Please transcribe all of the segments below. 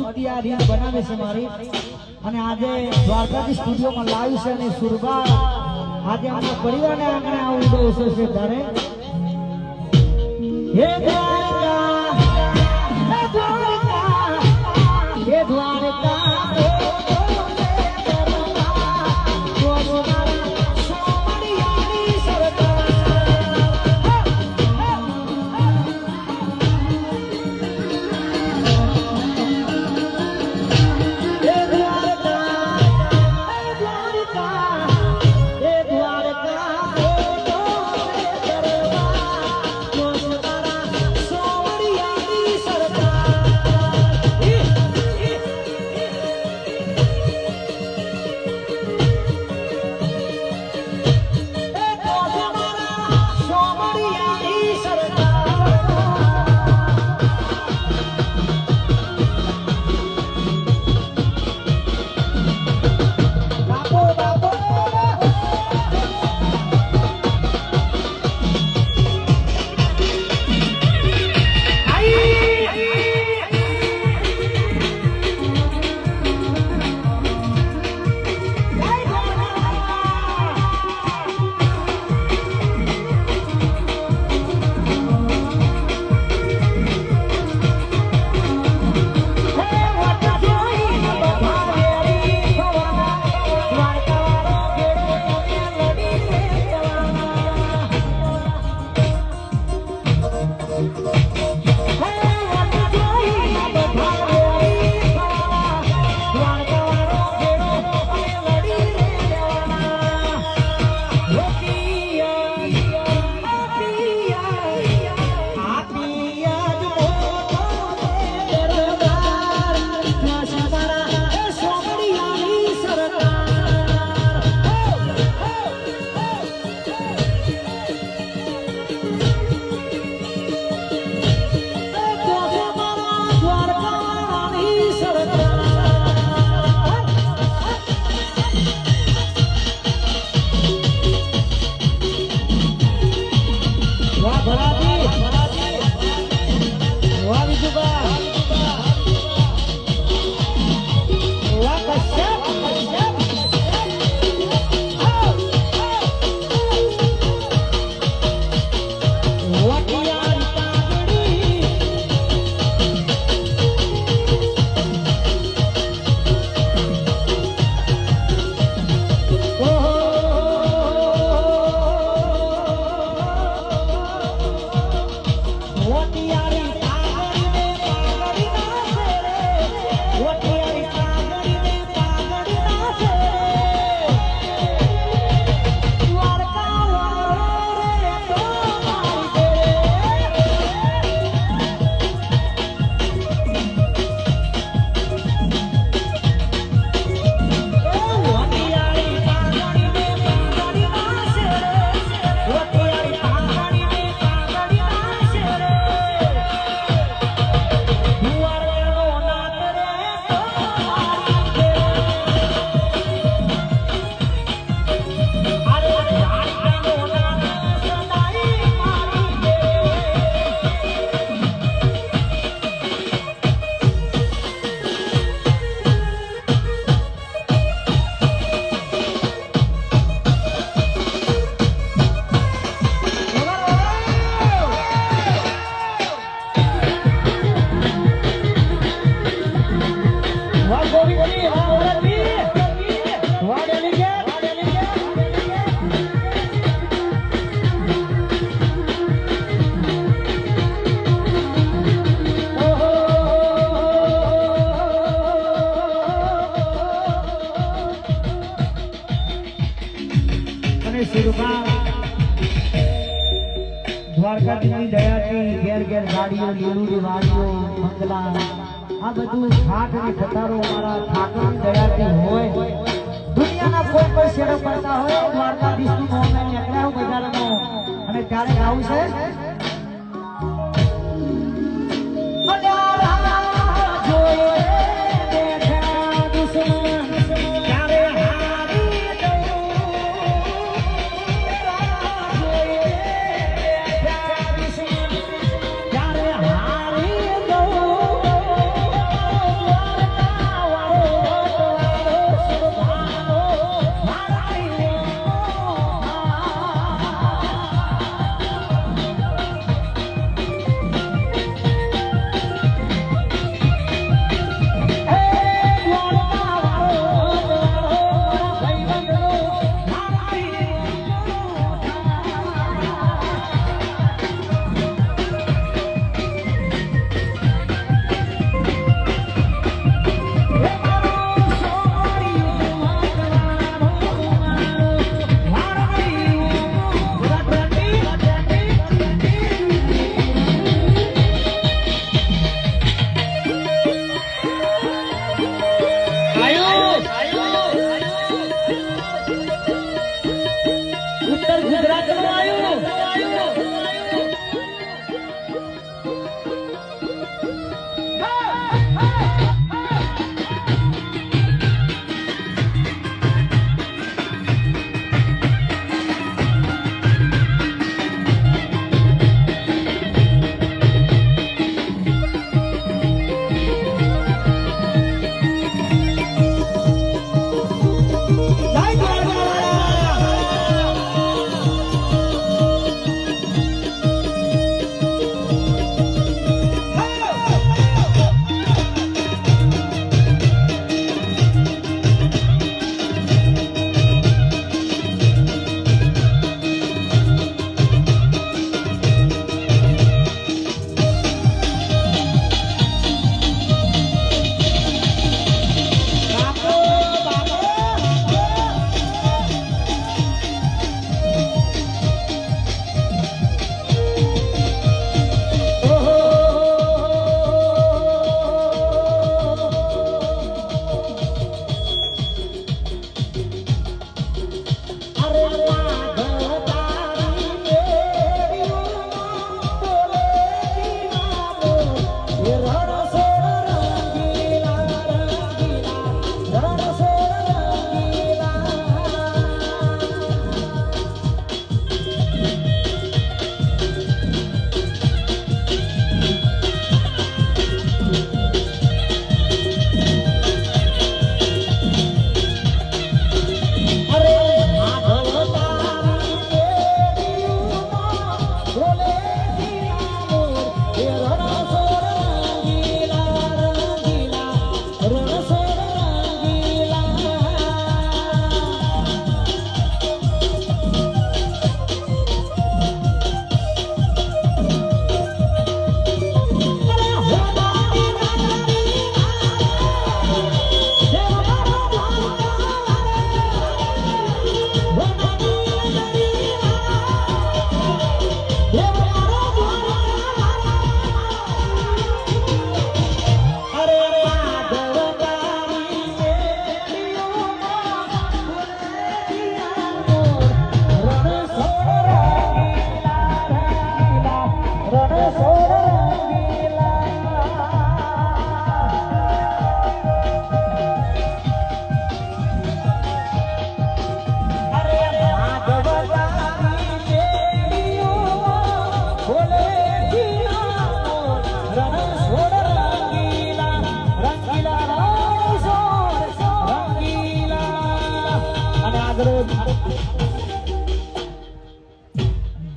અચૂકથી આ રીત બનાવે છે મારી. અને આજે દ્વારકાથી સ્ટુડિયોમાં લાવ્યું છે અને સુરબા આજે અમારા પરિવારને આંગણે આવું ઉડો છે ત્યારે. What? અને સુરભા દ્વારકાધીશની દયાથી ઘેર આ બધું ઠાઠ અને હોય. અને ત્યારે આવું છે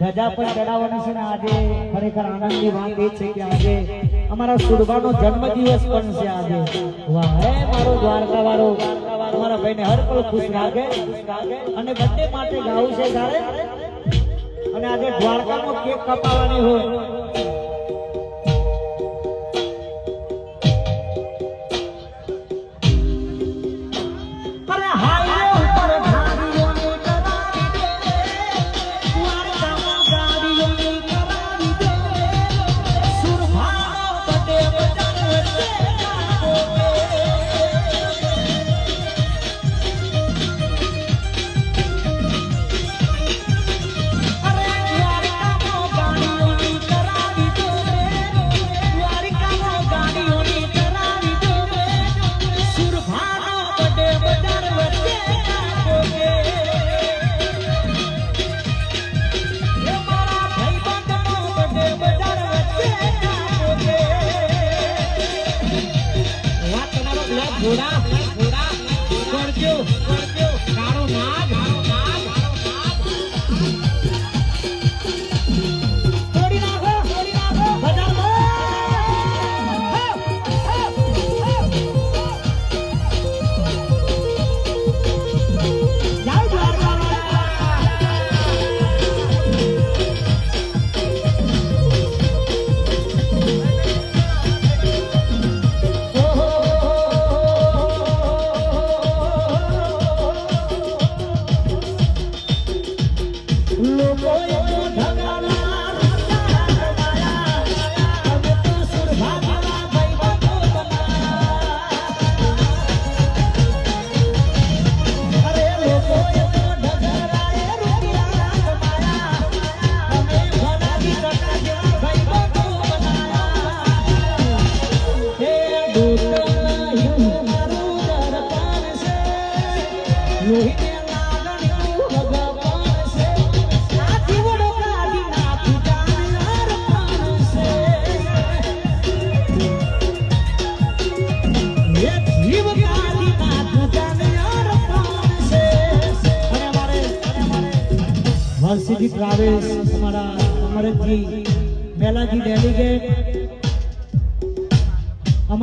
ધજા પણ ચડાવવાની છે ને આજે ખરેખર આનંદની વાત એ છે કે આજે અમારા સુરબાનો જન્મદિવસ પણ છે આજે. વાહ હે મારો દ્વારકા વાળો તમારા ભાઈને હર પળ ખુશ રાખે અને બંને માટે ગાવું છે સારે અને આજે દ્વારકામાં કેક કપાવવાની હોય.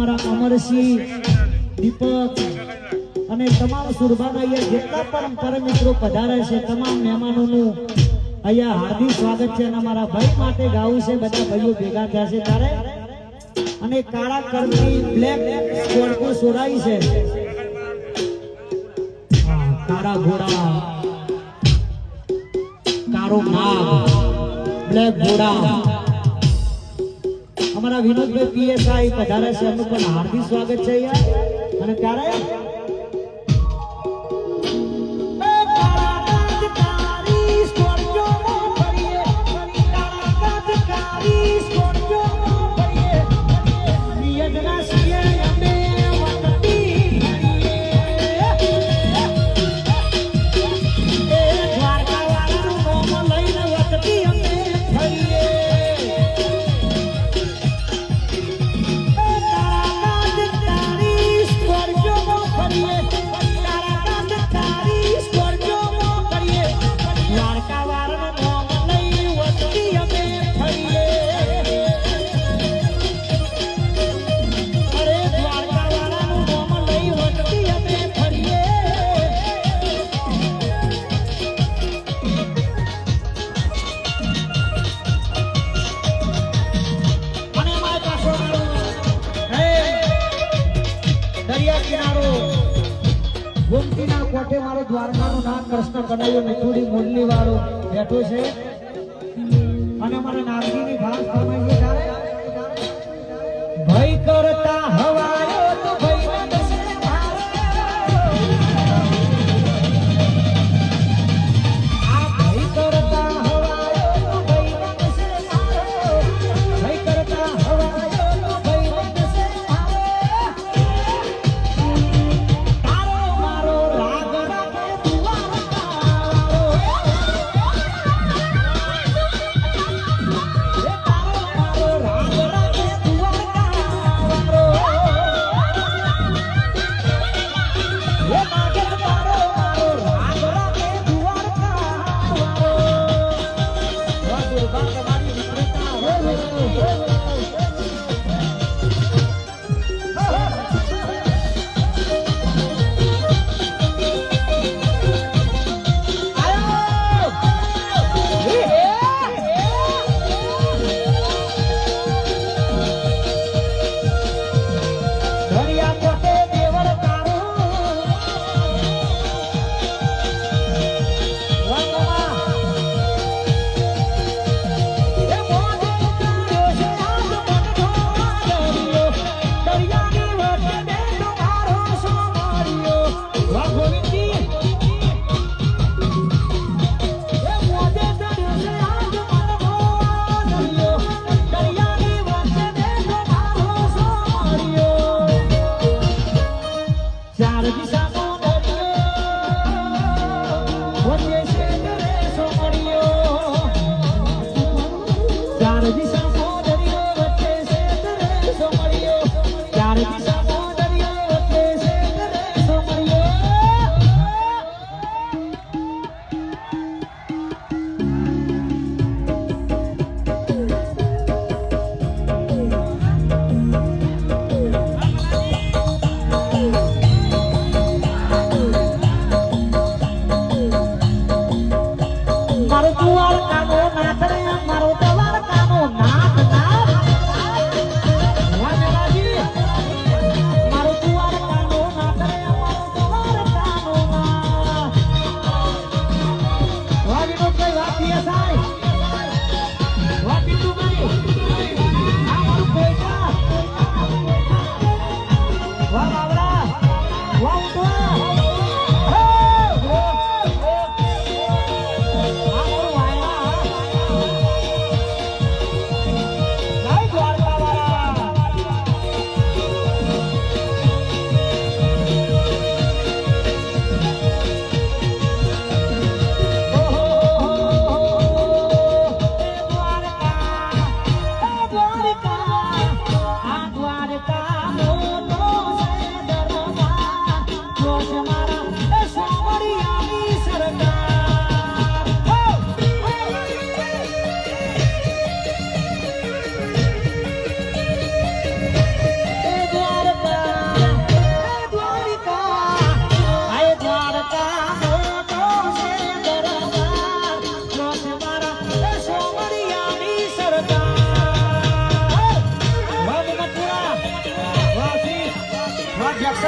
અમારા અમરસિંહ, દીપક અને તમામ સુરભાના અહીંયા જેટલા પણ પરમ મિત્રો પધારે છે, તમામ મહેમાનોનું અહીંયા હાર્દિક સ્વાગત છે અને અમારા ભાઈ માટે ગાવું છે, બધા ભાઈઓ ભેગા થયા છે ત્યારે. અને કાળા કરતી બ્લેક સ્કોર્પિયો સોડાઈ છે. કાળા ઘોડા. કાળો નાગ બ્લેક ઘોડા. અમારા વિનોદભાઈ પીએસઆઈ પધારે છે એમનું પણ હાર્દિક સ્વાગત છે અહીંયા. અને ત્યારે કૃષ્ણ કનૈયો મુરલી વાળો બેઠો છે.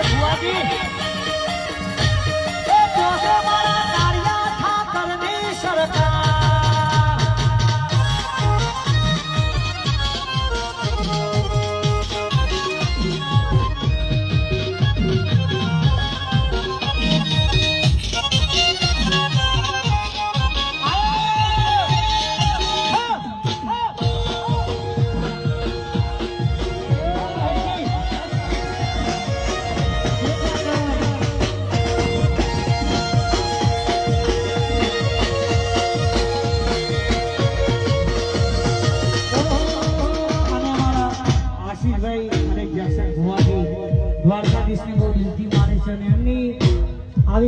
ભુવાજી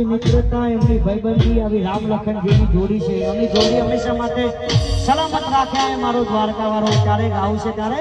આવી મિત્રતા એમની ભાઈબંધી આવી રામ લખન જેની જોડી છે. એમની જોડી હંમેશા માટે સલામત રાખ્યા એ મારો દ્વારકા વાળો ક્યારેક આવશે ત્યારે?